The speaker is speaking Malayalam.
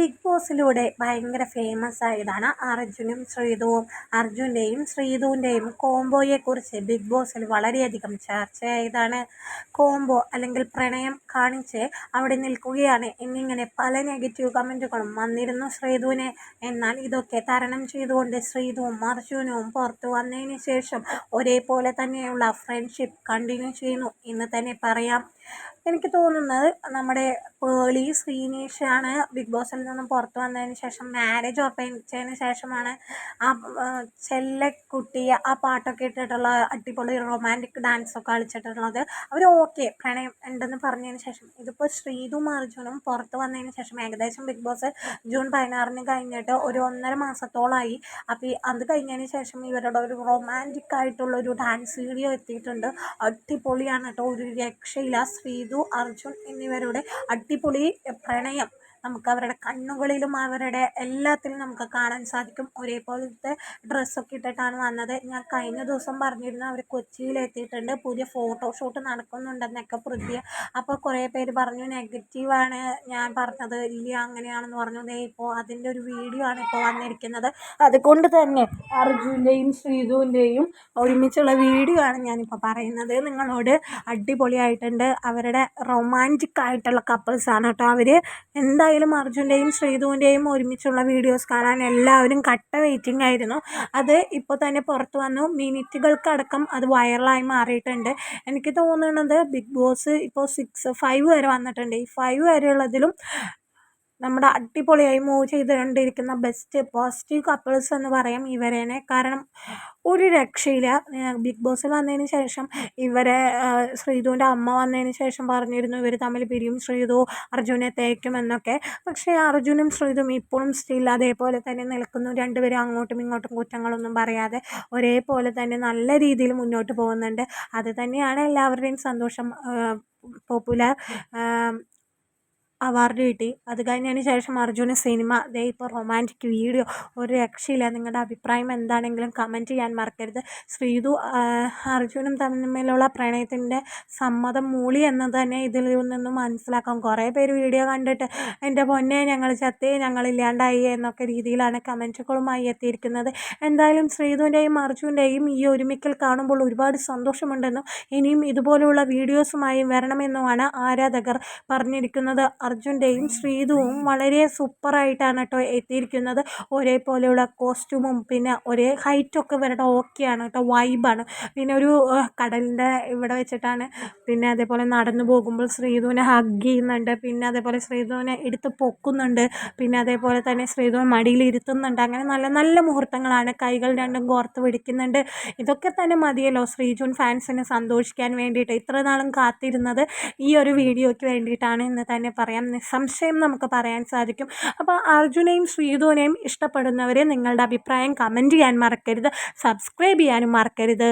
ബിഗ് ബോസിലൂടെ ഭയങ്കര ഫേമസ് ആയതാണ് അർജുനും ശ്രീതുവും അർജുന്റെയും ശ്രീതുവിന്റെയും കോംബോയെക്കുറിച്ച് ബിഗ് ബോസിൽ വളരെയധികം ചർച്ചയായതാണ്. കോംബോ അല്ലെങ്കിൽ പ്രണയം കാണിച്ച് അവിടെ നിൽക്കുകയാണ്. എന്നിങ്ങനെ പല നെഗറ്റീവ് കമന്റുകളും വന്നിരുന്നു ശ്രീതുവിനെ എന്നാൽ ഇതൊക്കെ തരണം ചെയ്തുകൊണ്ട് ശ്രീതുവും അർജുനവും പുറത്തു വന്നതിന് ശേഷം ഒരേപോലെ തന്നെയുള്ള ഫ്രണ്ട്ഷിപ്പ് കണ്ടിന്യൂ ചെയ്യുന്നു. എന്ന് തന്നെ പറയാം. എനിക്ക് തോന്നുന്നത് നമ്മുടെ പേളി ശ്രീനേഷാണ് ബിഗ് ബോസിൽ നിന്നും പുറത്ത് വന്നതിന് ശേഷം മാരേജ് ഉറപ്പിച്ചതിന് ശേഷമാണ് ആ ചെല്ലക്കുട്ടി ആ പാട്ടൊക്കെ ഇട്ടിട്ടുള്ള അടിപൊളി റൊമാന്റിക് ഡാൻസൊക്കെ കളിച്ചിട്ടുള്ളത്. അവർ ഓക്കെ പ്രണയം ഉണ്ടെന്ന് പറഞ്ഞതിന് ശേഷം. ഇതിപ്പോൾ ശ്രീതും അർജുനും പുറത്ത് വന്നതിന് ശേഷം ഏകദേശം ബിഗ് ബോസ് ജൂൺ പതിനാറിന് കഴിഞ്ഞിട്ട് ഒരു ഒന്നര മാസത്തോളമായി അപ്പോൾ അത് കഴിഞ്ഞതിന് ശേഷം ഇവരുടെ ഒരു റൊമാന്റിക് ആയിട്ടുള്ള ഒരു ഡാൻസ് വീഡിയോ എത്തിയിട്ടുണ്ട്. അടിപൊളിയാണ് കേട്ടോ. ഒരു രക്ഷയില്ല. ശ്രീതു അർജുൻ എന്നിവരുടെ അടിപൊളി പ്രണയം. നമുക്ക് അവരുടെ കണ്ണുകളിലും അവരുടെ എല്ലാത്തിലും നമുക്ക് കാണാൻ സാധിക്കും. ഒരേപോലത്തെ ഡ്രസ്സൊക്കെ ഇട്ടിട്ടാണ് വന്നത്. ഞാൻ കഴിഞ്ഞ ദിവസം പറഞ്ഞിരുന്നു അവർ കൊച്ചിയിൽ എത്തിയിട്ടുണ്ട് പുതിയ ഫോട്ടോഷൂട്ട് നടക്കുന്നുണ്ടെന്നൊക്കെ പ്രതി അപ്പോൾ കുറേ പേര് പറഞ്ഞു നെഗറ്റീവാണ് ഞാൻ പറഞ്ഞത് ഇല്ല അങ്ങനെയാണെന്ന് പറഞ്ഞു. ദേ ഇപ്പോൾ അതിന്റെ ഒരു വീഡിയോ ആണ് ഇപ്പോൾ വന്നിരിക്കുന്നത്. അതുകൊണ്ട് തന്നെ അർജുന്റെയും ശ്രീതുവിന്റെയും ഒരുമിച്ചുള്ള വീഡിയോ ആണ് ഞാനിപ്പോൾ പറയുന്നത്. നിങ്ങളോട് അടിപൊളിയായിട്ടുണ്ട്. അവരുടെ റൊമാന്റിക് ആയിട്ടുള്ള കപ്പിൾസാണ് കേട്ടോ. അവർ എന്താ എന്തായാലും അർജുന്റെയും ശ്രീധുവിന്റെയും ഒരുമിച്ചുള്ള വീഡിയോസ് കാണാൻ എല്ലാവരും കട്ട വെയിറ്റിംഗ് ആയിരുന്നു. അത് ഇപ്പോൾ തന്നെ പുറത്ത് വന്നു. മിനിറ്റുകൾക്കടക്കം അത് വൈറലായി മാറിയിട്ടുണ്ട്. എനിക്ക് തോന്നുന്നത് ബിഗ് ബോസ് ഇപ്പോൾ സിക്സ് ഫൈവ് വരെ വന്നിട്ടുണ്ട്. ഈ ഫൈവ് വരെയുള്ളതിലും നമ്മുടെ അടിപൊളിയായി മൂവ് ചെയ്തുകൊണ്ടിരിക്കുന്ന ബെസ്റ്റ് പോസിറ്റീവ് കപ്പിൾസ് എന്ന് പറയാം ഇവരേനെ. കാരണം ഒരു രക്ഷയില്ല. ബിഗ് ബോസിൽ വന്നതിന് ശേഷം ഇവരെ ശ്രീധുവിന്റെ അമ്മ വന്നതിന് ശേഷം പറഞ്ഞിരുന്നു ഇവർ തമ്മിൽ പിരിയും ശ്രീധു അർജുനെ തേക്കും എന്നൊക്കെ. പക്ഷേ അർജുനും ശ്രീധുവും ഇപ്പോഴും സ്റ്റിൽ അതേപോലെ തന്നെ നിൽക്കുന്നു. രണ്ടുപേരും അങ്ങോട്ടും ഇങ്ങോട്ടും കുറ്റങ്ങളൊന്നും പറയാതെ ഒരേപോലെ തന്നെ നല്ല രീതിയിൽ മുന്നോട്ട് പോകുന്നുണ്ട്. അത് തന്നെയാണ് എല്ലാവരുടെയും സന്തോഷം പോപ്പുലർ അവാർഡ് കിട്ടി. അത് കഴിഞ്ഞതിന് ശേഷം അർജുന് സിനിമ ദേ ഇപ്പോൾ റൊമാന്റിക് വീഡിയോ ഒരു രക്ഷയില്ല. നിങ്ങളുടെ അഭിപ്രായം എന്താണെങ്കിലും കമന്റ് ചെയ്യാൻ മറക്കരുത്. ശ്രീതു അർജുനും തമ്മിലുള്ള പ്രണയത്തിന്റെ സമ്മതം മൂളി എന്നത് തന്നെ ഇതിൽ നിന്നും മനസ്സിലാക്കാം. കുറേ പേര് വീഡിയോ കണ്ടിട്ട് എന്റെ പൊന്നെ ഞങ്ങൾ ചത്തേ ഞങ്ങളില്ലാണ്ടായി എന്നൊക്കെ രീതിയിലാണ് കമന്റുകളുമായി എത്തിയിരിക്കുന്നത്. എന്തായാലും ശ്രീതുവിന്റെയും അർജുന്റെയും ഈ ഒരുമിക്കൽ കാണുമ്പോൾ ഒരുപാട് സന്തോഷമുണ്ടെന്നും ഇനിയും ഇതുപോലുള്ള വീഡിയോസുമായി വരണമെന്നുമാണ് ആരാധകർ പറഞ്ഞിരിക്കുന്നത്. അർജുന്റെയും ശ്രീതുവും വളരെ സൂപ്പറായിട്ടാണ് കേട്ടോ എത്തിയിരിക്കുന്നത്. ഒരേപോലെയുള്ള കോസ്റ്റ്യൂമും പിന്നെ ഒരേ ഹൈറ്റൊക്കെ ഇവരുടെ ഓക്കെയാണ് കേട്ടോ വൈബാണ്. പിന്നെ ഒരു കടലിന്റെ ഇവിടെ വെച്ചിട്ടാണ് പിന്നെ അതേപോലെ നടന്നു പോകുമ്പോൾ ശ്രീധുവിനെ ഹഗ് ചെയ്യുന്നുണ്ട്. പിന്നെ അതേപോലെ ശ്രീധുവിനെ എടുത്ത് പൊക്കുന്നുണ്ട്. പിന്നെ അതേപോലെ തന്നെ ശ്രീധുവിനെ മടിയിൽ ഇരുത്തുന്നുണ്ട്. അങ്ങനെ നല്ല നല്ല മുഹൂർത്തങ്ങളാണ് കൈകൾ രണ്ടും കോർത്ത് പിടിക്കുന്നുണ്ട്. ഇതൊക്കെ തന്നെ മതിയല്ലോ ശ്രീജുൻ ഫാൻസിനെ സന്തോഷിക്കാൻ വേണ്ടിയിട്ട്. ഇത്ര നാളും കാത്തിരുന്നത് ഈ ഒരു വീഡിയോയ്ക്ക് വേണ്ടിയിട്ടാണ് എന്ന് തന്നെ പറയാം. പറയാം നിസ്സംശയം നമുക്ക് പറയാൻ സാധിക്കും. അപ്പോൾ അർജുനെയും ശ്രീധുവിനെയും ഇഷ്ടപ്പെടുന്നവരെ നിങ്ങളുടെ അഭിപ്രായം കമന്റ് ചെയ്യാൻ മറക്കരുത്. സബ്സ്ക്രൈബ് ചെയ്യാനും മറക്കരുത്.